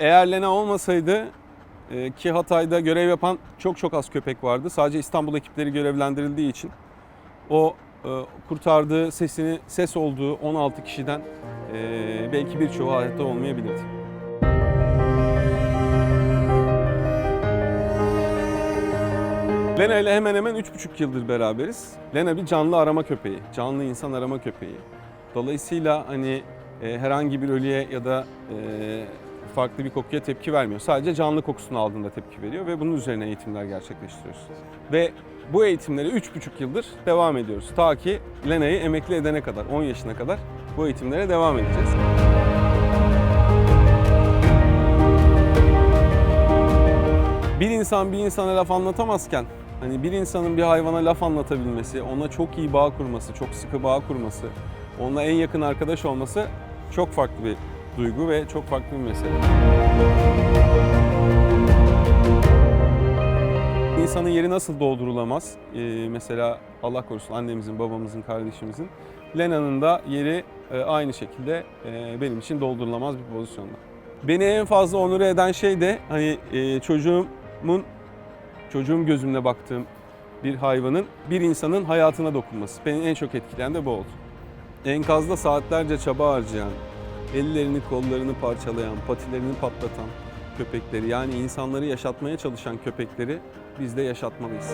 Eğer Lena olmasaydı e, ki Hatay'da görev yapan çok çok az köpek vardı. Sadece İstanbul ekipleri görevlendirildiği için o e, kurtardığı sesini ses olduğu 16 kişiden e, belki birçoğu hayatta olmayabilirdi. Lena ile hemen hemen 3,5 yıldır beraberiz. Lena bir canlı arama köpeği, canlı insan arama köpeği. Dolayısıyla hani e, herhangi bir ölüye ya da e, farklı bir kokuya tepki vermiyor. Sadece canlı kokusunu aldığında tepki veriyor ve bunun üzerine eğitimler gerçekleştiriyoruz. Ve bu eğitimleri 3,5 yıldır devam ediyoruz. Ta ki Lena'yı emekli edene kadar, 10 yaşına kadar bu eğitimlere devam edeceğiz. Bir insan bir insana laf anlatamazken hani bir insanın bir hayvana laf anlatabilmesi, ona çok iyi bağ kurması, çok sıkı bağ kurması, onunla en yakın arkadaş olması çok farklı bir duygu ve çok farklı bir mesele. İnsanın yeri nasıl doldurulamaz? Ee, mesela Allah korusun annemizin, babamızın, kardeşimizin. Lena'nın da yeri e, aynı şekilde e, benim için doldurulamaz bir pozisyonda. Beni en fazla onur eden şey de hani e, çocuğumun, çocuğum gözümle baktığım bir hayvanın bir insanın hayatına dokunması. Beni en çok etkileyen de bu oldu. Enkazda saatlerce çaba harcayan, ellerini kollarını parçalayan, patilerini patlatan köpekleri yani insanları yaşatmaya çalışan köpekleri biz de yaşatmalıyız.